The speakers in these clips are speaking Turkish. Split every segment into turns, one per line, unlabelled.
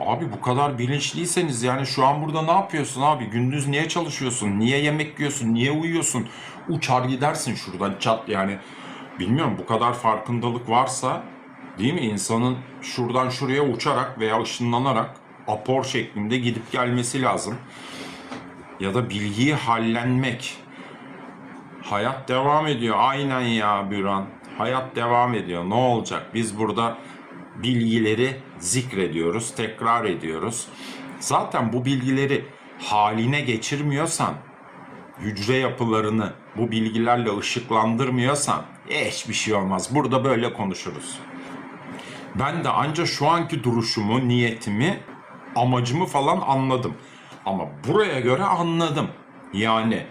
Abi bu kadar bilinçliyseniz yani şu an burada ne yapıyorsun abi? Gündüz niye çalışıyorsun? Niye yemek yiyorsun? Niye uyuyorsun? Uçar gidersin şuradan çat yani. Bilmiyorum bu kadar farkındalık varsa değil mi? İnsanın şuradan şuraya uçarak veya ışınlanarak apor şeklinde gidip gelmesi lazım. Ya da bilgiyi hallenmek. Hayat devam ediyor. Aynen ya Büran. Hayat devam ediyor. Ne olacak? Biz burada bilgileri zikrediyoruz, tekrar ediyoruz. Zaten bu bilgileri haline geçirmiyorsan, hücre yapılarını bu bilgilerle ışıklandırmıyorsan hiçbir şey olmaz. Burada böyle konuşuruz. Ben de anca şu anki duruşumu, niyetimi, amacımı falan anladım. Ama buraya göre anladım. Yani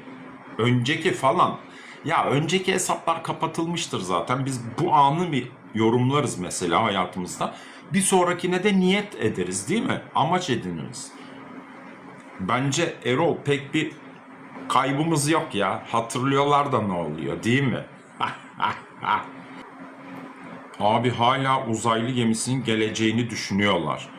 önceki falan ya önceki hesaplar kapatılmıştır zaten. Biz bu anı bir yorumlarız mesela hayatımızda. Bir sonrakine de niyet ederiz değil mi? Amaç ediniriz. Bence Erol pek bir kaybımız yok ya. Hatırlıyorlar da ne oluyor değil mi? Abi hala uzaylı gemisinin geleceğini düşünüyorlar.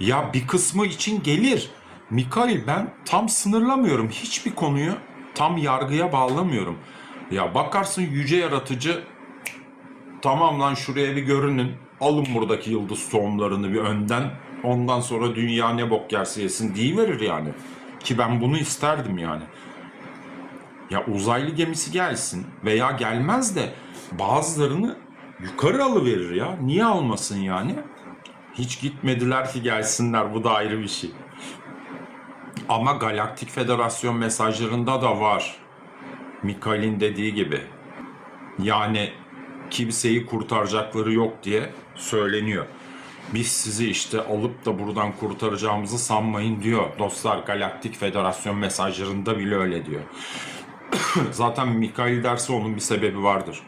Ya bir kısmı için gelir. Mikail ben tam sınırlamıyorum. Hiçbir konuyu tam yargıya bağlamıyorum. Ya bakarsın yüce yaratıcı tamam lan şuraya bir görünün. Alın buradaki yıldız tohumlarını bir önden. Ondan sonra dünya ne bok yerse yesin verir yani. Ki ben bunu isterdim yani. Ya uzaylı gemisi gelsin veya gelmez de bazılarını yukarı alıverir ya. Niye almasın yani? Hiç gitmediler ki gelsinler. Bu da ayrı bir şey. Ama Galaktik Federasyon mesajlarında da var. Mikail'in dediği gibi. Yani kimseyi kurtaracakları yok diye söyleniyor. Biz sizi işte alıp da buradan kurtaracağımızı sanmayın diyor. Dostlar Galaktik Federasyon mesajlarında bile öyle diyor. Zaten Mikail derse onun bir sebebi vardır.